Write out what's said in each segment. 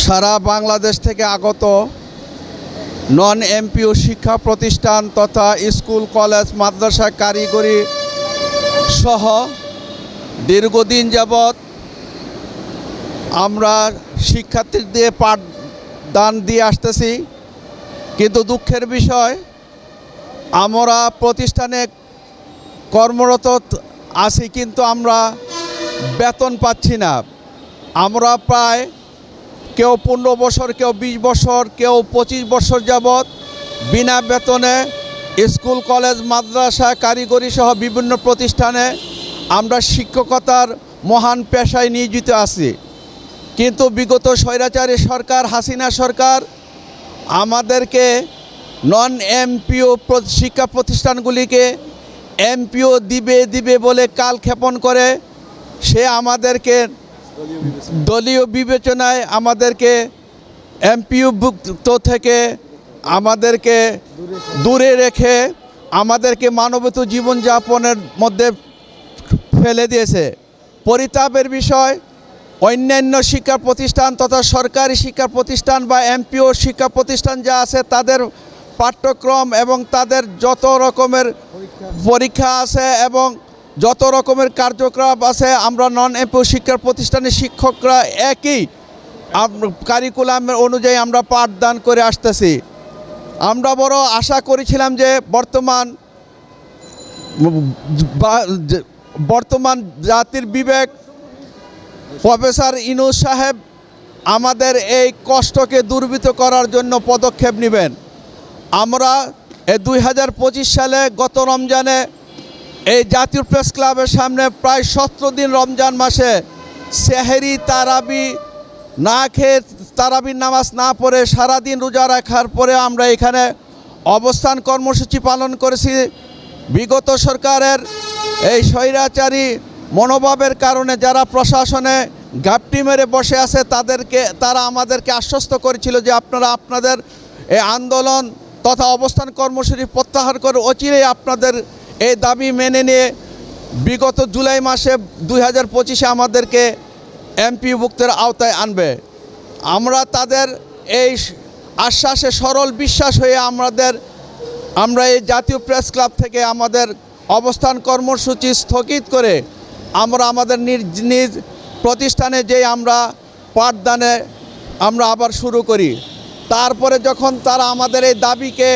সারা বাংলাদেশ থেকে আগত non MPO শিক্ষা প্রতিষ্ঠান তথা স্কুল, কলেজ, মাদ্রাসা কারিগরি সহ দীর্ঘদিন যাবৎ আমরা শিক্ষার্থীদের পাঠদান দিয়ে আসতেছি। কিন্তু দুঃখের বিষয়, আমরা প্রতিষ্ঠানে কর্মরত আছি কিন্তু আমরা বেতন পাচ্ছি না। আমরা প্রায় কেউ পনেরো বছর, কেউ বিশ বছর, কেউ পঁচিশ বছর যাবৎ বিনা বেতনে স্কুল, কলেজ, মাদ্রাসা, কারিগরি সহ বিভিন্ন প্রতিষ্ঠানে আমরা শিক্ষকতার মহান পেশায় নিয়োজিত আছি। কিন্তু বিগত স্বৈরাচারী সরকার, হাসিনা সরকার আমাদেরকে নন এমপিও শিক্ষা প্রতিষ্ঠানগুলিকে এমপিও দিবে দিবে বলে কাল ক্ষেপণ করে, সে আমাদেরকে দলীয় বিবেচনায় আমাদেরকে এমপিওভুক্ত থেকে আমাদেরকে দূরে রেখে আমাদেরকে মানবত জীবনযাপনের মধ্যে ফেলে দিয়েছে। পরিতাপের বিষয়, অন্যান্য শিক্ষা প্রতিষ্ঠান তথা সরকারি শিক্ষা প্রতিষ্ঠান বা এমপিও শিক্ষা প্রতিষ্ঠান যা আছে, তাদের পাঠ্যক্রম এবং তাদের যত রকমের পরীক্ষা আছে এবং যত রকমের কার্যক্রম আছে, আমরা নন এমপিও শিক্ষা প্রতিষ্ঠানের শিক্ষকরা একই। কারিকুলামের অনুযায়ী আমরা পাঠদান করে আসতেছি। আমরা বড় আশা করেছিলাম যে বর্তমান বর্তমান জাতির বিবেক, প্রফেসর ইনুস সাহেব আমাদের এই কষ্টকে দুর্বৃত করার জন্য পদক্ষেপ নেবেন। আমরা এই দুই সালে গত রমজানে এই জাতীয় প্রেস ক্লাবের সামনে প্রায় সতেরো দিন রমজান মাসে সেহেরি তারাবি না খেয়ে তারাবির নামাজ না পড়ে সারাদিন রোজা রাখার পরে আমরা এখানে অবস্থান কর্মসূচি পালন করেছি। বিগত সরকারের এই স্বৈরাচারী মনোভাবের কারণে যারা প্রশাসনে ঘাপটি মেরে বসে আছে, তাদেরকে, তারা আমাদেরকে আশ্বস্ত করেছিল যে আপনারা আপনাদের এই আন্দোলন তথা অবস্থান কর্মসূচি প্রত্যাহার করে অচিরেই আপনাদের এই দাবি মেনে নিয়ে বিগত জুলাই মাসে দুই হাজার পঁচিশে আমাদেরকে এমপিভুক্তের আওতায় আনবে। আমরা তাদের এই আশ্বাসে সরল বিশ্বাস হয়ে আমাদের আমরা এই জাতীয় প্রেস ক্লাব থেকে আমাদের অবস্থান কর্মসূচি স্থগিত করে আমরা আমাদের নিজ নিজ প্রতিষ্ঠানে যে আমরা পাঠদানে আমরা আবার শুরু করি। তারপরে যখন তারা আমাদের এই দাবিকে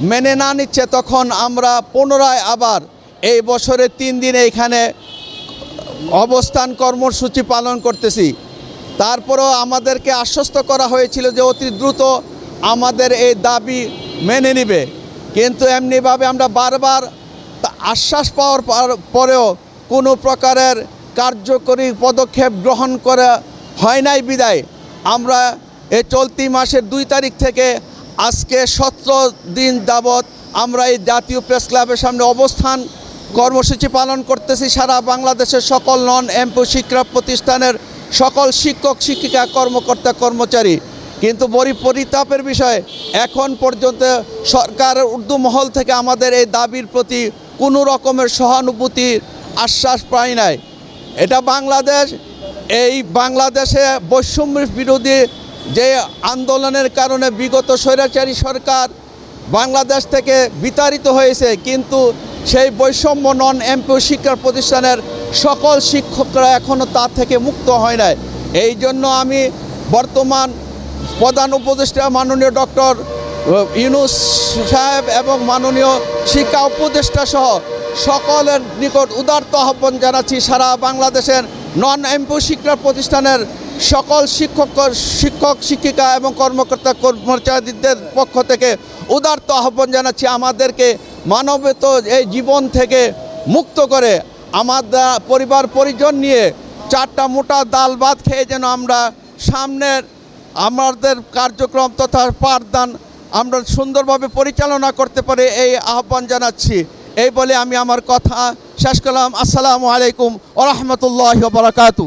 মেনে না নিচ্ছে তখন আমরা পুনরায় আবার এই বছরের তিন দিন এইখানে অবস্থান কর্মসূচি পালন করতেছি। তারপরেও আমাদেরকে আশ্বস্ত করা হয়েছিল যে অতি দ্রুত আমাদের এই দাবি মেনে নিবে। কিন্তু এমনিভাবে আমরা বারবার আশ্বাস পাওয়ার পর- পরেও কোনো প্রকারের কার্যকরী পদক্ষেপ গ্রহণ করা হয় নাই বিদায়। আমরা এই চলতি মাসের দুই তারিখ থেকে আজকে সতেরো দিন যাবৎ আমরা এই জাতীয় প্রেস ক্লাবের সামনে অবস্থান কর্মসূচি পালন করতেছি। সারা বাংলাদেশের সকল নন এমপি শিক্ষা প্রতিষ্ঠানের সকল শিক্ষক, শিক্ষিকা, কর্মকর্তা, কর্মচারী কিন্তু বড়ি পরিতাপের বিষয়, এখন পর্যন্ত সরকারের উর্দু মহল থেকে আমাদের এই দাবির প্রতি কোনো রকমের সহানুভূতির আশ্বাস পাই নাই। এটা বাংলাদেশ, এই বাংলাদেশে বৈষম্য বিরোধী যে আন্দোলনের কারণে বিগত স্বৈরাচারী সরকার বাংলাদেশ থেকে বিতাড়িত হয়েছে, কিন্তু সেই বৈষম্য নন এমপিও শিক্ষা প্রতিষ্ঠানের সকল শিক্ষকরা এখনও তা থেকে মুক্ত হয় নাই। এই জন্য আমি বর্তমান প্রধান উপদেষ্টা মাননীয় ডক্টর ইউনুস সাহেব এবং মাননীয় শিক্ষা উপদেষ্টা সহ সকলের নিকট উদার্ত আহ্বান জানাচ্ছি, সারা বাংলাদেশের নন এমপিও শিক্ষা প্রতিষ্ঠানের সকল শিক্ষক শিক্ষক, শিক্ষিকা এবং কর্মকর্তা, কর্মচারীদের পক্ষ থেকে উদার্ত আহ্বান জানাচ্ছি আমাদেরকে মানবত এই জীবন থেকে মুক্ত করে আমাদের পরিবার, পরিজন নিয়ে চারটা মোটা দাল ভাত খেয়ে যেন আমরা সামনের আমাদের কার্যক্রম তথা পাঠদান আমরা সুন্দরভাবে পরিচালনা করতে পারি এই আহ্বান জানাচ্ছি। এই বলে আমি আমার কথা শেষ করলাম। আসসালামু আলাইকুম ওরহমতুল্লাহ বারাকাতু